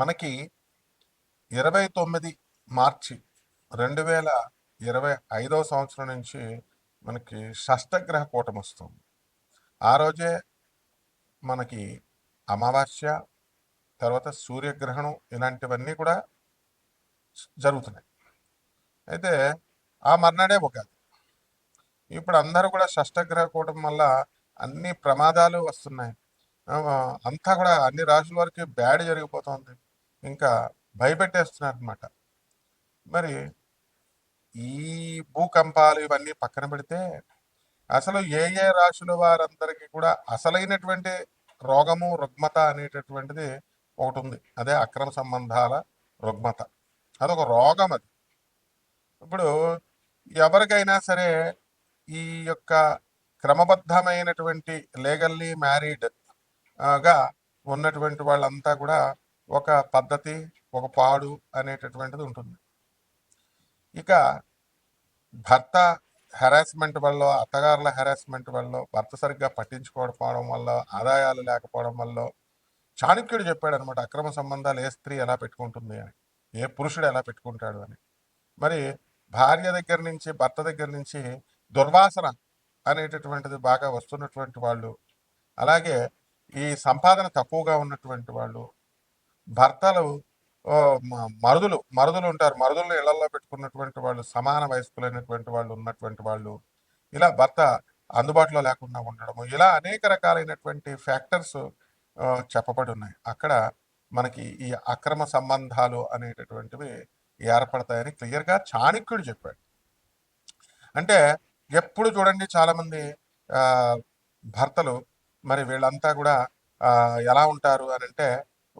మనకి ఇరవై తొమ్మిది మార్చి రెండు వేల ఇరవై ఐదవ సంవత్సరం నుంచి మనకి షష్టగ్రహ కూటం వస్తుంది. ఆ రోజే మనకి అమావాస్య తర్వాత సూర్యగ్రహణం ఇలాంటివన్నీ కూడా జరుగుతున్నాయి. అయితే ఆ మర్నాడే ఉగాది. ఇప్పుడు అందరూ కూడా షష్టగ్రహ కూటం వల్ల అన్ని ప్రమాదాలు వస్తున్నాయి. అంతా కూడా అన్ని రాశుల వరకు బ్యాడ్ జరిగిపోతుంది. ఇంకా భయపెట్టేస్తున్నారనమాట మరి ఈ భూకంపాలు ఇవన్నీ పక్కన పెడితే అసలు ఏ ఏ రాశుల వారందరికీ కూడా అసలైనటువంటి రోగము రుగ్మత అనేటటువంటిది ఒకటి ఉంది అదే అక్రమ సంబంధాల రుగ్మత. అదొక రోగం అది. ఇప్పుడు ఎవరికైనా సరే ఈ యొక్క క్రమబద్ధమైనటువంటి లీగల్లీ మ్యారీడ్గా ఉన్నటువంటి వాళ్ళంతా కూడా ఒక పద్ధతి ఒక పాడు అనేటటువంటిది ఉంటుంది. ఇక భర్త హెరాస్మెంట్ వల్ల అత్తగారుల హెరాస్మెంట్ వల్ల భర్త సరిగ్గా పట్టించుకోకపోవడం వల్ల ఆదాయాలు లేకపోవడం వల్ల చాణక్యుడు చెప్పాడు అనమాట అక్రమ సంబంధాలు ఏ స్త్రీ ఎలా పెట్టుకుంటుంది అని ఏ పురుషుడు ఎలా పెట్టుకుంటాడు అని. మరి భార్య దగ్గర నుంచి భర్త దగ్గర నుంచి దుర్వాసన అనేటటువంటిది బాగా వస్తున్నటువంటి వాళ్ళు అలాగే ఈ సంపాదన తక్కువగా ఉన్నటువంటి వాళ్ళు భర్తలు మరుదులు మరుదులు ఉంటారు. మరుదులను ఇళ్ళలో పెట్టుకున్నటువంటి వాళ్ళు సమాన వయస్కులైనటువంటి వాళ్ళు ఉన్నటువంటి వాళ్ళు ఇలా భర్త అందుబాటులో లేకుండా ఉండడము ఇలా అనేక రకాలైనటువంటి ఫ్యాక్టర్స్ చెప్పబడి ఉన్నాయి. అక్కడ మనకి ఈ అక్రమ సంబంధాలు అనేటటువంటివి ఏర్పడతాయని క్లియర్గా చాణక్యుడు చెప్పాడు. అంటే ఎప్పుడు చూడండి చాలామంది భర్తలు మరి వీళ్ళంతా కూడా ఎలా ఉంటారు అని అంటే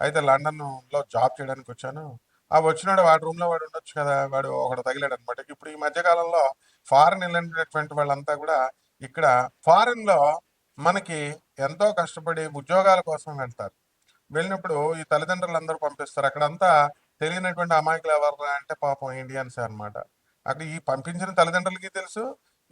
అయితే లండన్లో జాబ్ చేయడానికి వచ్చాను. ఆ వచ్చినాడు వాడి రూమ్లో వాడు ఉండొచ్చు కదా వాడు ఒకడు తగిలాడు అనమాట ఇప్పుడు ఈ మధ్యకాలంలో ఫారెన్ వెళ్ళినటువంటి వాళ్ళంతా కూడా ఇక్కడ ఫారెన్లో మనకి ఎంతో కష్టపడి ఉద్యోగాల కోసం వెళ్తారు. వెళ్ళినప్పుడు ఈ తల్లిదండ్రులు అందరూ పంపిస్తారు. అక్కడంతా తెలియనటువంటి అమాయకులు ఎవరు అంటే పాపం ఇండియన్స్ అనమాట అక్కడ ఈ పంపించిన తల్లిదండ్రులకి తెలుసు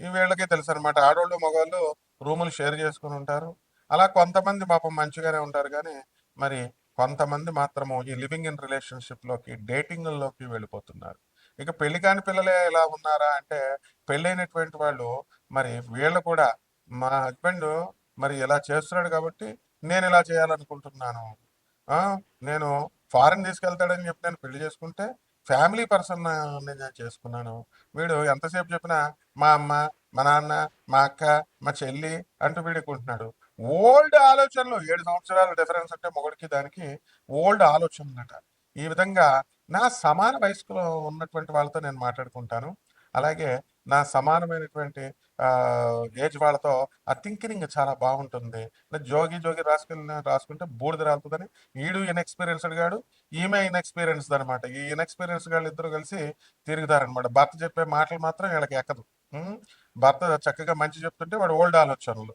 ఈ వీళ్ళకి తెలుసు అనమాట ఆడవాళ్ళు మగవాళ్ళు రూములు షేర్ చేసుకుని ఉంటారు. అలా కొంతమంది పాపం మంచిగానే ఉంటారు కానీ మరి కొంతమంది మాత్రము ఈ లివింగ్ ఇన్ రిలేషన్షిప్లోకి డేటింగ్లోకి వెళ్ళిపోతున్నారు. ఇక పెళ్ళి కాని పిల్లలే ఎలా ఉన్నారా అంటే పెళ్ళైనటువంటి వాళ్ళు మరి వీళ్ళు కూడా మా హస్బెండ్ మరి ఇలా చేస్తున్నాడు కాబట్టి నేను ఇలా చేయాలనుకుంటున్నాను. నేను ఫారెన్ తీసుకెళ్తాడని చెప్పి నేను పెళ్ళి చేసుకుంటే ఫ్యామిలీ పర్సన్ నేను చేసుకున్నాను. వీడు ఎంతసేపు చెప్పినా మా అమ్మ మా నాన్న మా అక్క మా చెల్లి అంటూ వీడుకుంటున్నాడు ఓల్డ్ ఆలోచనలు ఏడు సంవత్సరాల డిఫరెన్స్ అంటే మొగుడికి దానికి ఓల్డ్ ఆలోచనలట ఈ విధంగా నా సమాన వయస్కులో ఉన్నటువంటి వాళ్ళతో నేను మాట్లాడుకుంటాను. అలాగే నా సమానమైనటువంటి ఏజ్ వాళ్ళతో ఆ థింకింగ్ చాలా బాగుంటుంది. జోగి జోగి రాసుకుని రాసుకుంటే బూడిద రాలుతుందని ఈడు ఇన్ఎక్స్పీరియన్స్డ్ గాడు ఈమె ఇన్ఎక్స్పీరియన్స్డ్ అనమాట ఈ ఇన్ఎక్స్పీరియన్స్ గాళ్ళు ఇద్దరు కలిసి తిరుగుతారనమాట భర్త చెప్పే మాటలు మాత్రం వీళ్ళకి ఎక్కదు. భర్త చక్కగా మంచి చెప్తుంటే వాడు ఓల్డ్ ఆలోచనలు.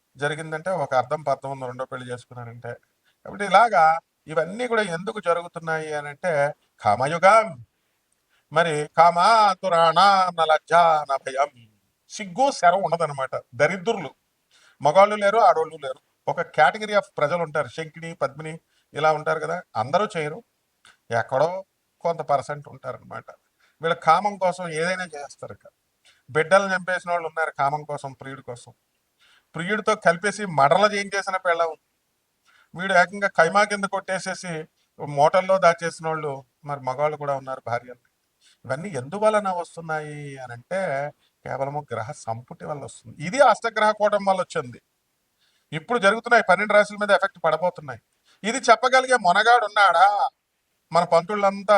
జరిగిందంటే ఒక అర్థం పర్థం ఉంది రెండో పెళ్ళి చేసుకున్నారంటే కాబట్టి ఇలాగా ఇవన్నీ కూడా ఎందుకు జరుగుతున్నాయి అని అంటే కామయుగం. మరి కామాతురాణ లజ్జ నా భయం సిగ్గు శరం ఉండదన్నమాట. దరిద్రులు. మగాళ్ళు లేరు ఆడోళ్ళు లేరు. ఒక కేటగిరీ ఆఫ్ ప్రజలు ఉంటారు శంకిని పద్మిని ఇలా ఉంటారు కదా. అందరూ చేయరు. ఎక్కడో కొంత పర్సెంట్ ఉంటారనమాట వీళ్ళ కామం కోసం ఏదైనా చేస్తారు ఇక. బిడ్డలు చంపేసిన వాళ్ళు ఉన్నారు కామం కోసం ప్రియుడి కోసం. ప్రియుడితో కలిపేసి మడల చేయించేసిన పెళ్ళం. వీడు ఏకంగా కైమా కింద కొట్టేసేసి మోటల్లో దాచేసిన వాళ్ళు మరి మగవాళ్ళు కూడా ఉన్నారు భార్యలు. ఇవన్నీ ఎందువలన వస్తున్నాయి అని అంటే కేవలము గ్రహ సంపుటి వల్ల వస్తుంది. ఇది అష్టగ్రహ కూటం వల్ల వచ్చింది. ఇప్పుడు జరుగుతున్నాయి పన్నెండు రాశుల మీద ఎఫెక్ట్ పడబోతున్నాయి. ఇది చెప్పగలిగే మొనగాడు ఉన్నాడా మన పంతుళ్ళంతా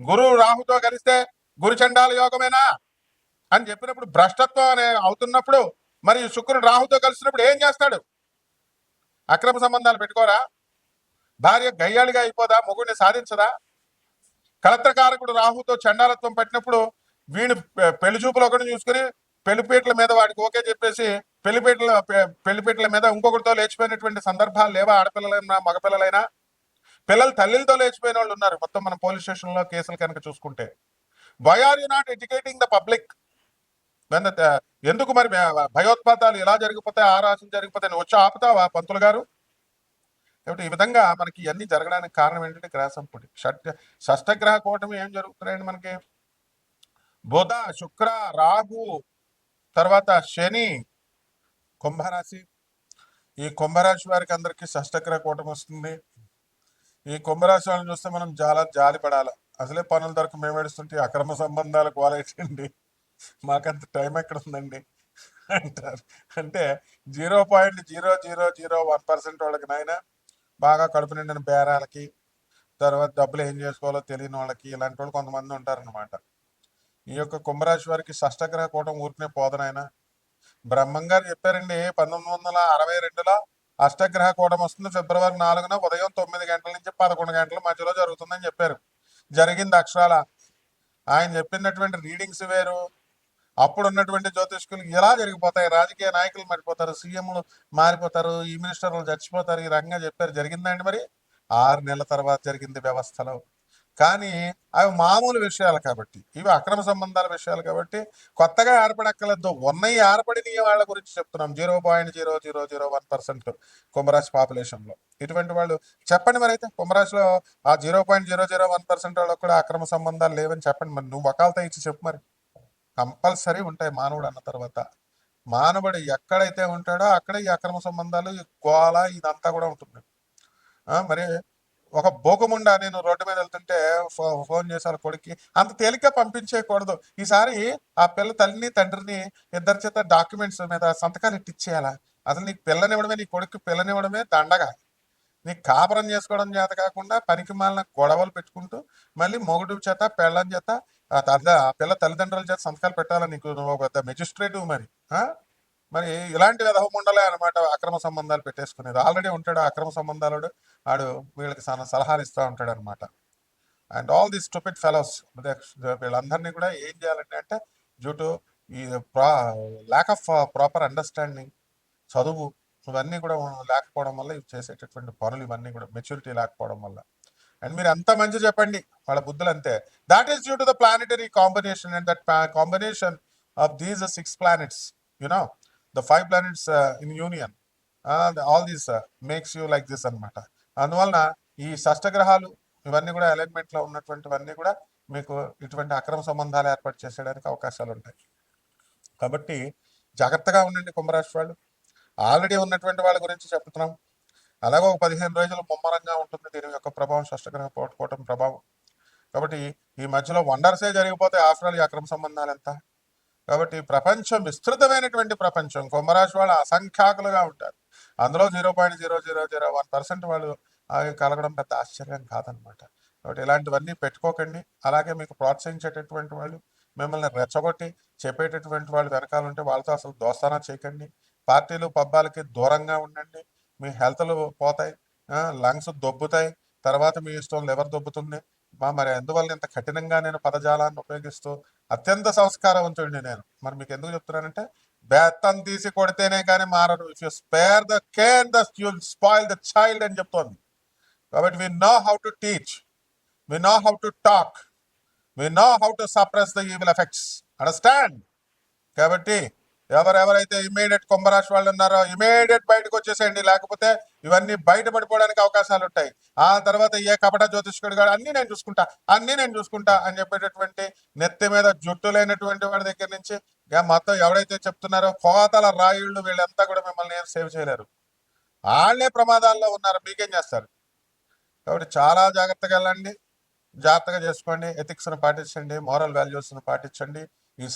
గురువు రాహుతో కలిస్తే గురు చండాల యోగమేనా? అని చెప్పినప్పుడు భ్రష్టత్వం అనే అవుతున్నప్పుడు మరి శుక్రుడు రాహుతో కలిసినప్పుడు ఏం చేస్తాడు? అక్రమ సంబంధాలు పెట్టుకోరా? భార్య గయ్యాళిగా అయిపోదా? మొగుడిని సాధించదా? కలత్రకారకుడు రాహుతో చండాలత్వం పట్టినప్పుడు వీడు పెళ్ళి చూపులు ఒకటి చూసుకుని పెళ్ళిపీటల మీద వాడికి ఓకే చెప్పేసి పెళ్ళిపీటల పెళ్ళిపీటల మీద ఇంకొకరితో లేచిపోయినటువంటి సందర్భాలు లేవా? ఆడపిల్లలైనా మగపిల్లలైనా? పిల్లలు తల్లితో లేచిపోయిన వాళ్ళు ఉన్నారు. మొత్తం మన పోలీస్ స్టేషన్లో కేసులు కనుక చూసుకుంటే. Why are you not educating the public ఎందుకు మరి భయోత్పాతాలు ఎలా జరిగిపోతాయి ఆ రాశులు జరిగిపోతాయి వచ్చి ఆపుతావా పంతులు గారు? కాబట్టి ఈ విధంగా మనకి ఇవన్నీ జరగడానికి కారణం ఏంటంటే గ్రహ సంపుటి షట్ షష్టగ్రహ కూటమి ఏం జరుగుతున్నాయండి మనకి? బుధ శుక్ర రాహు తర్వాత శని కుంభరాశి. ఈ కుంభరాశి వారికి అందరికీ షష్టగ్రహ కూటమి వస్తుంది. ఈ కుంభరాశి వాళ్ళని చూస్తే మనం చాలా జాలి పడాలి అసలే పనుల దొరకు మేము ఏడుస్తుంటే అక్రమ సంబంధాలు కోలేటండి మాకంత టైం ఎక్కడ ఉందండి అంటారు. అంటే zero point zero zero zero one percent వాళ్ళకి నాయన బాగా కడుపు నిండిన బేరాలకి తర్వాత డబ్బులు ఏం చేసుకోవాలో తెలియని వాళ్ళకి ఇలాంటి వాళ్ళు కొంతమంది ఉంటారనమాట ఈ యొక్క కుంభరాశి వారికి షష్టగ్రహ కూటం ఊరికనే పోదనైనా బ్రహ్మం గారు చెప్పారండి పంతొమ్మిది వందల అరవై రెండులో అష్టగ్రహ కూటమి వస్తుంది. ఫిబ్రవరి నాలుగున ఉదయం తొమ్మిది గంటల నుంచి పదకొండు గంటల మధ్యలో జరుగుతుందని చెప్పారు. జరిగింది అక్షరాల. ఆయన చెప్పినటువంటి రీడింగ్స్ వేరు. అప్పుడు ఉన్నటువంటి జ్యోతిష్కులు ఎలా జరిగిపోతాయి. రాజకీయ నాయకులు మారిపోతారు. సీఎంలు మారిపోతారు. ఈ మినిస్టర్లు చచ్చిపోతారు. ఈ రకంగా చెప్పారు. జరిగిందండి మరి? ఆరు నెలల తర్వాత జరిగింది వ్యవస్థలో. కానీ అవి మామూలు విషయాలు కాబట్టి ఇవి అక్రమ సంబంధాల విషయాలు కాబట్టి కొత్తగా ఏర్పడక్కర్లేదు. ఉన్నాయి ఏర్పడిన వాళ్ళ గురించి చెప్తున్నాం. Zero point zero zero zero one percent కుంభరాశి పాపులేషన్లో ఇటువంటి వాళ్ళు చెప్పండి మరి అయితే కుంభరాశిలో ఆ zero point zero zero one percent వాళ్ళకి కూడా అక్రమ సంబంధాలు లేవని చెప్పండి మరి. నువ్వు ఒకళ్ళతో ఇచ్చి చెప్పు మరి. కంపల్సరీ ఉంటాయి మానవుడు అన్న తర్వాత. మానవుడు ఎక్కడైతే ఉంటాడో అక్కడ ఈ అక్రమ సంబంధాలు గోళ ఇదంతా కూడా ఉంటుంది మరి ఒక బోకముండా నేను రోడ్డు మీద వెళ్తుంటే ఫో- ఫోన్ చేశారు కొడుక్కి. అంత తేలిక పంపించేయకూడదు. ఈసారి ఆ పిల్ల తల్లిని తండ్రిని ఇద్దరి చేత డాక్యుమెంట్స్ మీద సంతకాలు ఇట్టిచ్చేయాలా? అసలు నీకు పిల్లనివ్వడమే నీ కొడుకు పిల్లనివ్వడమే దండగా. నీకు కాపురం చేసుకోవడం చేత కాకుండా పనికి మాలిన గొడవలు పెట్టుకుంటూ మళ్ళీ మొగుడు చేత పెళ్ళం చేత ఆ పిల్ల తల్లిదండ్రుల చేత సంతకాలు పెట్టాలా నీకు? నువ్వు ఒక పెద్ద మెజిస్ట్రేటివ్ మరి మరి ఇలాంటి ఉండలే అనమాట అక్రమ సంబంధాలు పెట్టేసుకునేది. ఆల్రెడీ ఉంటాడు అక్రమ సంబంధాలు ఆడు వీళ్ళకి చాలా సలహాలు ఇస్తూ ఉంటాడు అనమాట and all the stupid fellows వీళ్ళందరినీ కూడా ఏం చేయాలంటే అంటే డ్యూ టు ఈ ప్రా ల్యాక్ ఆఫ్ ప్రాపర్ అండర్స్టాండింగ్ చదువు ఇవన్నీ కూడా లేకపోవడం వల్ల ఇవి చేసేటటువంటి పనులు ఇవన్నీ కూడా మెచ్యూరిటీ లేకపోవడం వల్ల. అండ్ మీరు ఎంత మంచి చెప్పండి వాళ్ళ బుద్ధులు అంతే. That is due to the planetary combination and that combination of these six planets you know the five planets in union all these makes you like this అన్నమాట అందువలన ఈ షష్టగ్రహాలు ఇవన్నీ కూడా అలైన్మెంట్లో ఉన్నటువంటివన్నీ కూడా మీకు ఇటువంటి అక్రమ సంబంధాలు ఏర్పాటు చేసేయడానికి అవకాశాలు ఉంటాయి. కాబట్టి జాగ్రత్తగా ఉండండి కుంభరాశి వాళ్ళు ఆల్రెడీ ఉన్నటువంటి వాళ్ళ గురించి చెప్తున్నాం. అలాగే ఒక పదిహేను రోజులు ముమ్మరంగా ఉంటుంది దీని యొక్క ప్రభావం షష్టగ్రహ పోటుకోవటం ప్రభావం. కాబట్టి ఈ మధ్యలో వండర్సే జరిగిపోతే ఆఫ్టర్ ఆల్ ఈ అక్రమ సంబంధాలు ఎంత? కాబట్టి ప్రపంచం విస్తృతమైనటువంటి ప్రపంచం. కుంభరాశి వాళ్ళు అసంఖ్యాకులుగా ఉంటారు. అందులో zero point zero zero zero one percent వాళ్ళు కలగడం పెద్ద ఆశ్చర్యం కాదనమాట కాబట్టి ఇలాంటివన్నీ పెట్టుకోకండి. అలాగే మీకు ప్రోత్సహించేటటువంటి వాళ్ళు మిమ్మల్ని రెచ్చగొట్టి చెప్పేటటువంటి వాళ్ళు వెనకాల ఉంటే వాళ్ళతో అసలు దోస్తానా చేయకండి. పార్టీలు పబ్బాలకి దూరంగా ఉండండి. మీ హెల్త్లు పోతాయి. లంగ్స్ దొబ్బుతాయి. తర్వాత మీ ఇష్టం లివర్ దొబ్బుతుంది. మరి ఎందువల్ల ఇంత కఠినంగా నేను పదజాలాన్ని ఉపయోగిస్తూ అత్యంత సంస్కారవంతుడిని నేను. మరి మీకు ఎందుకు చెప్తున్నానంటే బెత్తం తీసి కొడితేనే కానీ మారరు. If you spare the care the you spoil the child అని చెప్తోంది. కాబట్టి we know how to teach we know how to talk we know how to suppress the evil effects understand కాబట్టి ఎవరెవరైతే ఇమీడియట్ కుంభరాశి వాళ్ళు ఉన్నారో ఇమీడియట్ బయటకు వచ్చేసేయండి. లేకపోతే ఇవన్నీ బయటపడిపోవడానికి అవకాశాలు ఉంటాయి ఆ తర్వాత ఏ కపట జ్యోతిష్కుడు గారు అన్ని నేను చూసుకుంటా అన్ని నేను చూసుకుంటా అని చెప్పేటటువంటి నెత్తి మీద జుట్టు లేనటువంటి వాడి దగ్గర నుంచి మొత్తం ఎవరైతే చెప్తున్నారో కోతల రాయుళ్ళు వీళ్ళంతా కూడా మిమ్మల్ని ఏం సేవ్ చేయలేరు. వాళ్ళే ప్రమాదాల్లో ఉన్నారు మీకేం చేస్తారు? కాబట్టి చాలా జాగ్రత్తగా వెళ్ళండి జాగ్రత్తగా చేసుకోండి ఎథిక్స్ను పాటించండి మోరల్ వాల్యూస్ను పాటించండి ఈ